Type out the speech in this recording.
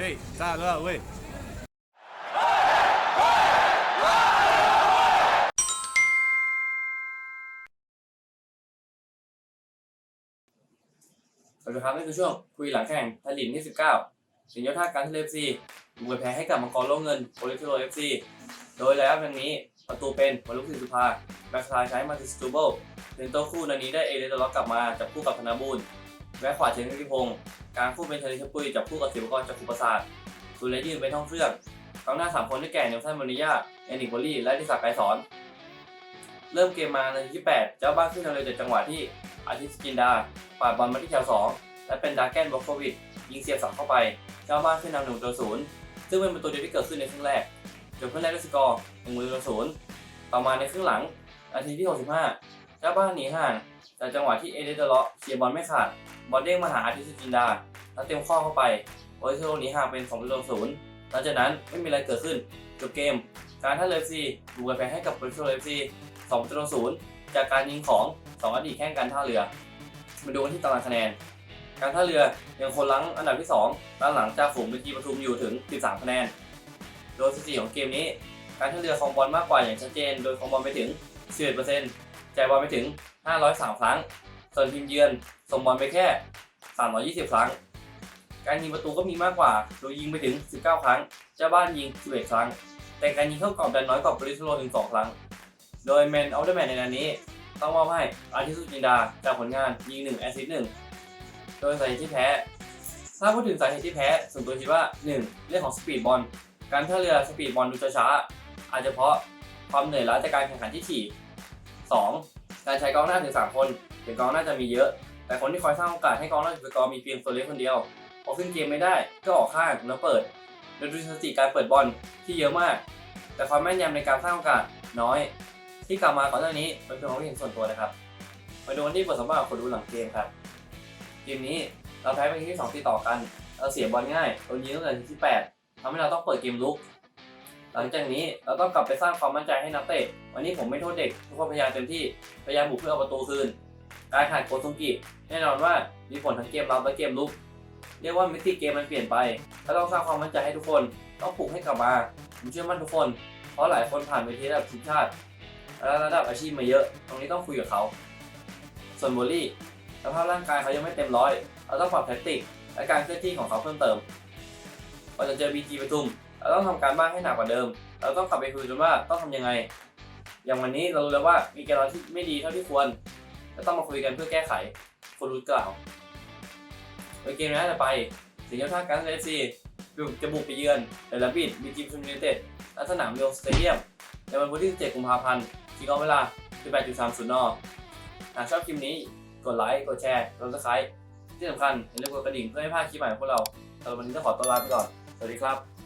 เฮ้ยกล้าแล้วเว้ยสวัสดีครับนี่คือช่วงคุยหลังแข่งไทยลีกที่19สิงห์ยศท่าการทะเลฟซีบุกไปแพ้ให้กับมังกรโลกเงินโปลิทิโรเอฟซีโดยแล้วดังนี้ประตูเป็นวลุศิสุภาแบ็คซ้ายใช้มาติสตูเบิลเป็นโต้คู่นันนี้ได้เอเดนล็อกกลับมาจับคู่กับธนาบูล แบ็คขวาเชนนิพงศ์กลางคู่เป็นเทเลชปุยจับคู่กับศิวกรจากขุประสาทสุเลยืนเป็นท่องเครื่องกองหน้าสามคนได้แก่เนลสันมาริยาแอนนิกบอลลี่และดิศักไกรสอน เริ่มเกมมาในที่ 8 เจ้าบ้านขึ้นทำเลยจากจังหวะที่อาทิตย์สกินดาปาดบอลมาที่แถว2และเป็นดาร์แกนบ็อกโควิดยิงเสียบเสาเข้าไป เจ้าบ้านขึ้นนำหนึ่งตัวศูนย์ซึ่งเป็นประตูเดียวที่เกิดขึ้นในครึ่งแรกจบครึ่งแรกด้วยสกอร์หนึ่งประตูต่อศูนย์ต่อมาในครึ่งหลังนาทีที่ 65 เจ้าบ้านหนีห่างจากจังหวะที่เอเดเดอร์เลาะเคลียบอลไม่ขาด บอลเด้งมาหาอาทิตย์สกินดา แล้วเต็มข้อเข้าไปโอริโซหนีห่างเป็น2ประตูต่อศูนย์หลังจากนั้นไม่มีอะไรเกิดขึ้นจบเกม การท่าเรือซีบุกไปแพ้ให้กับโอริโซเอฟซีสองประตูต่อศูนย์จากการยิงของสองอดีตแข่งการท่าเรือ มาดูกันที่ตารางคะแนน การท่าเรือยังคนลังอันดับที่2ด้านหลังจากฝูงเมื่อกี้ปทุมอยู่ถึง 13 คะแนน โดยสถิติของเกมนี้ การท่าเรือครองบอลมากกว่าอย่างชัดเจน โดยครองบอลไปถึง11% จ่ายบอลไปถึง 503 ครั้ง ส่วนทีมเยือนส่งบอลไปแค่ 320 ครั้ง การยิงประตูก็มีมากกว่า โดยยิงไปถึง 19 ครั้ง เจ้าบ้านยิง 11 ครั้ง แต่การยิงเข้ากรอบดันน้อยกว่าบริสโลถึง 2 ครั้ง โดยแมนเอาเดอร์แมนในนัดนี้ ต้องมอบให้อาทิตย์สุจินดาจากผลงานยิง 1 แอสซิสต์1โดยสาเหตุที่แพ้ ถ้าพูดถึงสาเหตุที่แพ้ส่วนตัวคิดว่า 1. เรื่องของสปีดบอล การท่าเรือสปีดบอลดูช้าๆอาจจะเพราะความเหนื่อยล้าจากการแข่งขันที่ถี่ 2. การใช้กองหน้าถึง 3 คนถึงกองหน้าจะมีเยอะ แต่คนที่คอยสร้างโอกาสให้กองหน้าจุดสกอร์มีเพียงโซเลสคนเดียวพอขึ้นเกมไม่ได้ก็ออกข้างแล้วเปิดโดยดูสถิติการเปิดบอลที่เยอะมาก แต่ความแม่นยำในการสร้างโอกาสน้อย ที่กลับมาก่อนหน้านี้เป็นเพียงความเห็นส่วนตัวนะครับมาดูกันที่บทสัมภาษณ์คนดูหลังเกมครับเกมนี้เราแพ้เป็นที่สองติดต่อกันเราเสียบอลง่ายโดนยิงตั้งแต่ทีที่8ทำให้เราต้องเปิดเกมลุก หลังจากนี้เราต้องกลับไปสร้างความมั่นใจให้นักเตะ วันนี้ผมไม่โทษเด็กทุกคนพยายามเต็มที่ พยายามบุกเพื่อเอาประตูคืน การขาดโกซุงกิแน่นอนว่ามีผลทั้งเกมรับและเกมลุก เรียกว่ามิติเกมมันเปลี่ยนไปก็ต้องสร้างความมั่นใจให้ทุกคน ต้องปลุกให้กลับมา ผมเชื่อมั่นทุกคน เพราะหลายคนผ่านเวทีระดับทีมชาติและระดับอาชีพมาเยอะ ตรงนี้ต้องคุยกับเขา ส่วนโบลี่สภาพร่างกายเขายังไม่เต็มร้อย เราต้องปรับแทคติกและการเคลื่อนที่ของเขาเพิ่มเติม พอจะเจอบีจีปทุมเราต้องทำการบ้านให้หนักกว่าเดิม เราต้องกลับไปคุยกันว่าต้องทำยังไง อย่างวันนี้เรารู้แล้วว่ามีกมรับที่ไม่ดีเท่าที่ควรก็ต้องมาคุยกันเพื่อแก้ไขคนรู้กล่าวโดยเกมนี้จะไปสิงห์ท่าการเอฟซีจะบุกไปเยือนเดลบิดบีจีปทุมยูไนเต็ดณสนามเรียวสเตเดียมในวันพุธที่17กุมภาพันธ์คิกออเวลา 18.30 น หากชอบคลิปนี้กดไลค์ กดแชร์กดซับสไครต์ที่สำคัญอย่าลืมกดกระดิ่งเพื่อไม่พลาดคลิปใหม่ของพวกเราสำหรับวันนี้ต้องขอตัวลาไปก่อน สวัสดีครับ